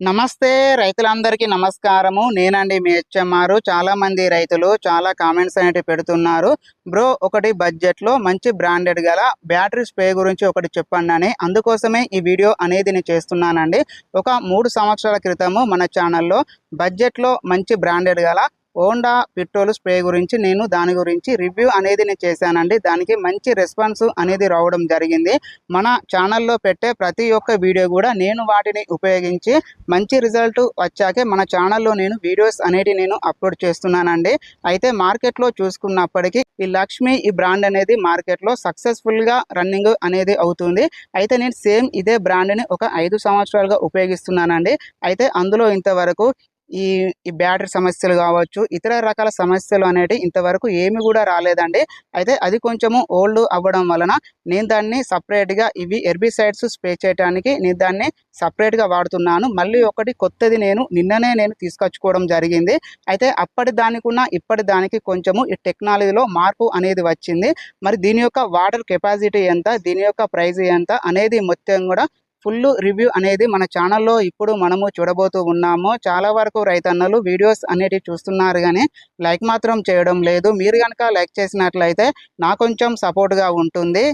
నమస్తే రైతులందరికీ నమస్కారము. నేనండి మీ హెచ్ఎంఆర్. చాలా మంది రైతులు చాలా కామెంట్స్ అనేటివి పెడుతున్నారు. బ్రో ఒకటి బడ్జెట్లో మంచి బ్రాండెడ్ గల బ్యాటరీ స్ప్రే గురించి ఒకటి చెప్పండి అని. అందుకోసమే ఈ వీడియో అనేది నేను చేస్తున్నానండి. ఒక మూడు సంవత్సరాల క్రితము మన ఛానల్లో బడ్జెట్లో మంచి బ్రాండెడ్ గల హోండా పెట్రోల్ స్ప్రే గురించి నేను దాని గురించి రివ్యూ అనేది నేను చేశానండి. దానికి మంచి రెస్పాన్స్ అనేది రావడం జరిగింది. మన ఛానల్లో పెట్టే ప్రతి ఒక్క వీడియో కూడా నేను వాటిని ఉపయోగించి మంచి రిజల్ట్ వచ్చాకే మన ఛానల్లో నేను వీడియోస్ అనేటివి నేను అప్లోడ్ చేస్తున్నానండి. అయితే మార్కెట్లో చూసుకున్నప్పటికీ ఈ లక్ష్మి ఈ బ్రాండ్ అనేది మార్కెట్లో సక్సెస్ఫుల్గా రన్నింగ్ అనేది అవుతుంది. అయితే నేను సేమ్ ఇదే బ్రాండ్ని ఒక ఐదు సంవత్సరాలుగా ఉపయోగిస్తున్నానండి. అయితే అందులో ఇంతవరకు ఈ ఈ బ్యాటరీ సమస్యలు కావచ్చు ఇతర రకాల సమస్యలు అనేవి ఇంతవరకు ఏమి కూడా రాలేదండి. అయితే అది కొంచెము ఓల్డ్ అవ్వడం వలన నేను దాన్ని సపరేట్గా ఇవి ఎర్బిసైడ్స్ స్ప్రే చేయడానికి నేను దాన్ని సపరేట్గా వాడుతున్నాను. మళ్ళీ ఒకటి కొత్తది నేను నిన్ననే నేను తీసుకొచ్చుకోవడం జరిగింది. అయితే అప్పటి దానికున్న ఇప్పటి దానికి కొంచెము ఈ టెక్నాలజీలో మార్పు అనేది వచ్చింది. మరి దీని యొక్క వాటర్ కెపాసిటీ ఎంత దీని యొక్క ప్రైజ్ ఎంత అనేది మొత్తం కూడా ఫుల్ రివ్యూ అనేది మన ఛానల్లో ఇప్పుడు మనము చూడబోతూ ఉన్నాము. చాలా వరకు రైతన్నలు వీడియోస్ అనేటివి చూస్తున్నారు కానీ లైక్ మాత్రం చేయడం లేదు. మీరు కనుక లైక్ చేసినట్లయితే నా కొంచెం సపోర్ట్గా ఉంటుంది.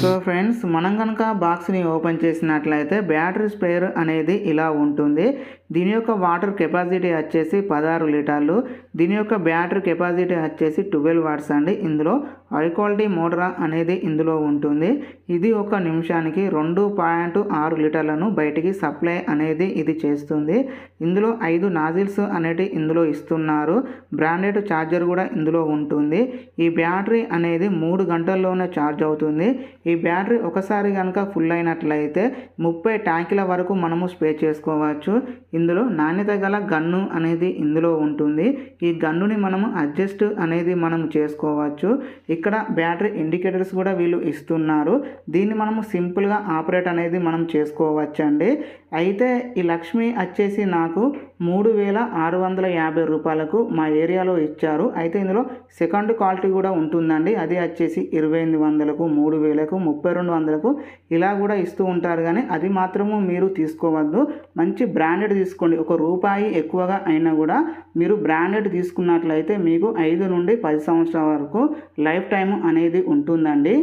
సో ఫ్రెండ్స్ మనం కనుక బాక్స్ని ఓపెన్ చేసినట్లయితే బ్యాటరీ స్పేర్ అనేది ఇలా ఉంటుంది. దీని యొక్క వాటర్ కెపాసిటీ వచ్చేసి పదహారు లీటర్లు. దీని యొక్క బ్యాటరీ కెపాసిటీ వచ్చేసి ట్వెల్వ్ వాట్స్ అండి. ఇందులో హై క్వాలిటీ మోటార్ అనేది ఇందులో ఉంటుంది. ఇది ఒక నిమిషానికి రెండు పాయింట్ ఆరు లీటర్లను బయటికి సప్లై అనేది ఇది చేస్తుంది. ఇందులో ఐదు నాజిల్స్ అనేటివి ఇందులో ఇస్తున్నారు. బ్రాండెడ్ ఛార్జర్ కూడా ఇందులో ఉంటుంది. ఈ బ్యాటరీ అనేది మూడు గంటల్లోనే ఛార్జ్ అవుతుంది. ఈ బ్యాటరీ ఒకసారి కనుక ఫుల్ అయినట్లయితే ముప్పై ట్యాంకుల వరకు మనము స్పే చేసుకోవచ్చు. ఇందులో నాణ్యత గల గన్ను అనేది ఇందులో ఉంటుంది. ఈ గన్నుని మనము అడ్జస్ట్ అనేది మనం చేసుకోవచ్చు. ఇక్కడ బ్యాటరీ ఇండికేటర్స్ కూడా వీళ్ళు ఇస్తున్నారు. దీన్ని మనము సింపుల్గా ఆపరేట్ అనేది మనం చేసుకోవచ్చండి. అయితే ఈ లక్ష్మి వచ్చేసి నాకు మూడు వేల ఆరు వందల యాభై రూపాయలకు మా ఏరియాలో ఇచ్చారు. అయితే ఇందులో సెకండ్ క్వాలిటీ కూడా ఉంటుందండి. అది వచ్చేసి ఇరవై ఎనిమిది వందలకు మూడు వేలకు ముప్పై రెండు వందలకు ఇలా కూడా ఇస్తూ ఉంటారు. కానీ అది మాత్రము మీరు తీసుకోవద్దు. మంచి బ్రాండెడ్ తీసుకోండి. ఒక రూపాయి ఎక్కువగా అయినా కూడా మీరు బ్రాండెడ్ తీసుకున్నట్లయితే మీకు ఐదు నుండి పది సంవత్సరాల వరకు లైఫ్ టైం అనేది ఉంటుందండి.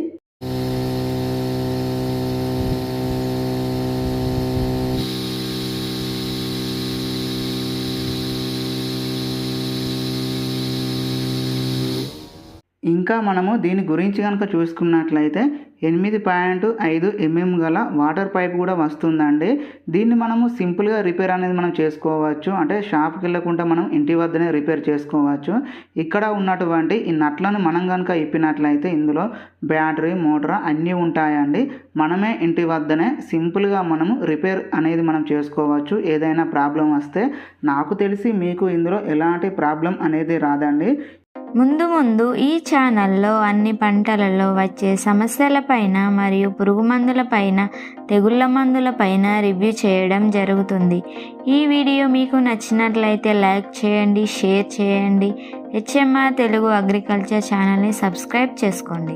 ఇంకా మనము దీని గురించి కనుక చూసుకున్నట్లయితే ఎనిమిది పాయింట్ ఐదు ఎంఎం గల వాటర్ పైప్ కూడా వస్తుందండి. దీన్ని మనము సింపుల్గా రిపేర్ అనేది మనం చేసుకోవచ్చు. అంటే షాప్కి వెళ్ళకుండా మనం ఇంటి వద్దనే రిపేర్ చేసుకోవచ్చు. ఇక్కడ ఉన్నటువంటి ఈ నట్లను మనం కనుక ఇప్పినట్లయితే ఇందులో బ్యాటరీ మోటార్ అన్నీ ఉంటాయండి. మనమే ఇంటి వద్దనే సింపుల్గా మనము రిపేర్ అనేది మనం చేసుకోవచ్చు. ఏదైనా ప్రాబ్లం వస్తే నాకు తెలిసి మీకు ఇందులో ఎలాంటి ప్రాబ్లం అనేది రాదండి. ముందు ముందు ఈ ఛానల్లో అన్ని పంటలలో వచ్చే సమస్యలపైన మరియు పురుగు మందులపైన తెగుళ్ళ మందులపైన రివ్యూ చేయడం జరుగుతుంది. ఈ వీడియో మీకు నచ్చినట్లయితే లైక్ చేయండి షేర్ చేయండి. హెచ్ఎంఆర్ తెలుగు అగ్రికల్చర్ ఛానల్ని సబ్స్క్రైబ్ చేసుకోండి.